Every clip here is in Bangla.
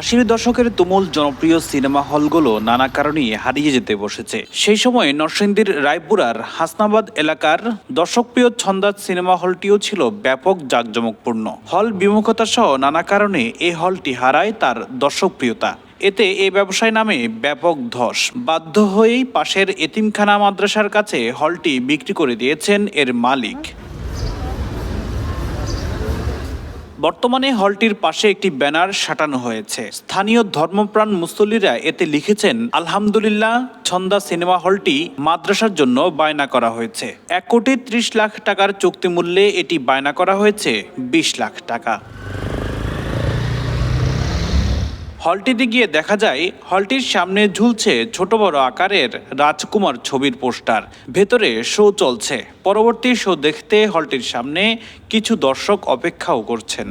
আশির দশকের তুমুল জনপ্রিয় সিনেমা হলগুলো নানা কারণেই হারিয়ে যেতে বসেছে। সেই সময় নরসিংদীর রায়পুরার হাসনাবাদ এলাকার দর্শকপ্রিয় ছন্দাজ সিনেমা হলটিও ছিল ব্যাপক জাঁকজমকপূর্ণ। হল বিমুখতা সহ নানা কারণে এই হলটি হারায় তার দর্শকপ্রিয়তা। এতে এ ব্যবসায় নামে ব্যাপক ধস। বাধ্য হয়েই পাশের এতিমখানা মাদ্রাসার কাছে হলটি বিক্রি করে দিয়েছেন এর মালিক। বর্তমানে হলটির পাশে একটি ব্যানার সাঁটানো হয়েছে। স্থানীয় ধর্মপ্রাণ মুসল্লিরা এতে লিখেছেন, আলহামদুলিল্লাহ, ছন্দা সিনেমা হলটি মাদ্রাসার জন্য বায়না করা হয়েছে। এক কোটি ত্রিশ লাখ টাকার চুক্তি মূল্যে এটি বায়না করা হয়েছে, বিশ লাখ টাকা। হলটিতে গিয়ে দেখা যায়, হলটির সামনে ঝুলছে ছোট বড় আকারের রাজকুমার ছবির পোস্টার। ভেতরে শো চলছে। পরবর্তী শো দেখতে হলটির সামনে কিছু দর্শক অপেক্ষাও করছেন।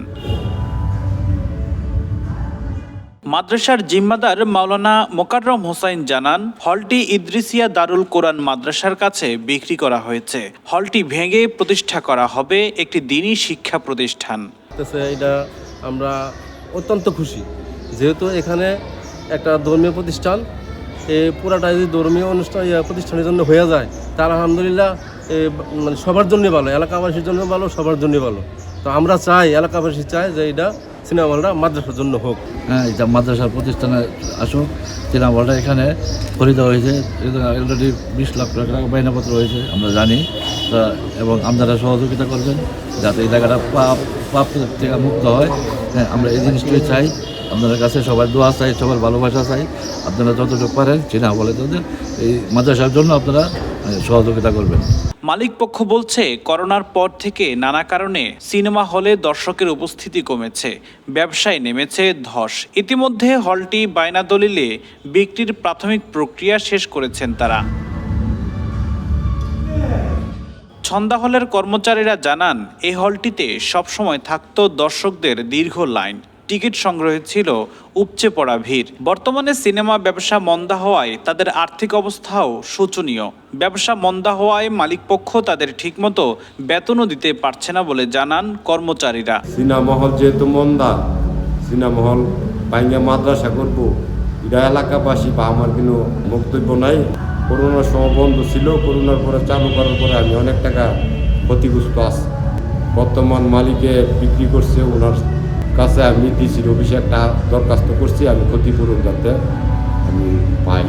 মাদ্রাসার জিম্মাদার মাওলানা মোকাররম হোসাইন জানান, হলটি ইদ্রিসিয়া দারুল কোরআন মাদ্রাসার কাছে বিক্রি করা হয়েছে। হলটি ভেঙে প্রতিষ্ঠা করা হবে একটি দিনই শিক্ষা প্রতিষ্ঠান। এটা আমরা অত্যন্ত খুশি। যেহেতু এখানে একটা ধর্মীয় প্রতিষ্ঠান এই পুরাটা যদি ধর্মীয় অনুষ্ঠান প্রতিষ্ঠানের জন্য হয়ে যায় তার আলহামদুলিল্লাহ মানে সবার জন্য ভালো, এলাকাবাসীর জন্য ভালো, সবার জন্য ভালো। তো আমরা চাই, এলাকাবাসী চাই যে এটা সিনেমা হলটা মাদ্রাসার জন্য হোক। হ্যাঁ এটা মাদ্রাসার প্রতিষ্ঠানে আসুক সিনেমাটা এখানে খরিদ হয়েছে অলরেডি বিশ লাখ টাকা বায়নাপত্র হয়েছে, আমরা জানি। এবং আপনারা সহযোগিতা করবেন, যাতে এই জায়গাটা পাপ পাপ থেকে মুক্ত হয়। হ্যাঁ আমরা এই জিনিসটাই চাই। আপনাদের কাছে সবার দোয়া চাই, সবার ভালোবাসা চাই। আপনারা যতটুকু পারেন চিনা বলে তাদের এই মাদ্রাসার জন্য আপনারা সহযোগিতা করবেন। মালিক পক্ষ বলছে, করোনার পর থেকে নানা কারণে সিনেমা হলে দর্শকের উপস্থিতি কমেছে, ব্যবসায় নেমেছে ধস। ইতিমধ্যে হলটি বায়না দলিলে বিক্রির প্রাথমিক প্রক্রিয়া শেষ করেছেন তারা। ছন্দা হলের কর্মচারীরা জানান এই হলটিতে সবসময় থাকত দর্শকদের দীর্ঘ লাইন। টিকিট সংগ্রহে ছিল, উপচে পড়া ভিড়। বর্তমানে সিনেমা ব্যবসা মন্দা হওয়ায় তাদের আর্থিক অবস্থাও শোচনীয়। ব্যবসা মন্দা হওয়ায় মালিকপক্ষ তাদের ঠিকমতো বেতনও দিতে পারছে না বলে জানান কর্মচারীরা। সিনেমা হল যেহেতু মন্দা, সিনেমা হল বাইঙ্গা মাদ্রাসা করব। এটা এলাকাবাসী বা আমার কোনো বক্তব্য নাই। করোনার সময় বন্ধ ছিল, করোনার পরে চালু করার পরে আমি অনেক টাকা ক্ষতিগ্রস্ত আছি। বর্তমান মালিকে বিক্রি করছে, ওনার কাছে আমি ডিসির অফিসে একটা দরখাস্ত করছি, আমি ক্ষতিপূরণ যাতে আমি পাই।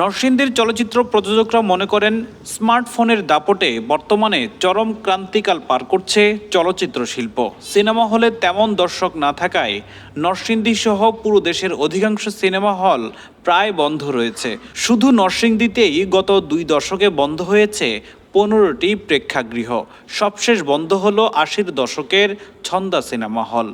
নরসিংদীর চলচ্চিত্র প্রযোজকরা মনে করেন, স্মার্টফোনের দাপটে বর্তমানে চরম ক্রান্তিকাল পার করছে চলচ্চিত্র শিল্প। সিনেমা হলে তেমন দর্শক না থাকায় নরসিংদী সহ পুরো দেশের অধিকাংশ সিনেমা হল প্রায় বন্ধ রয়েছে। শুধু নরসিংদীতেই গত দুই দশকে বন্ধ হয়েছে পনেরোটি প্রেক্ষাগৃহ। সবশেষ বন্ধ হলো আশির দশকের ছন্দা সিনেমা হল।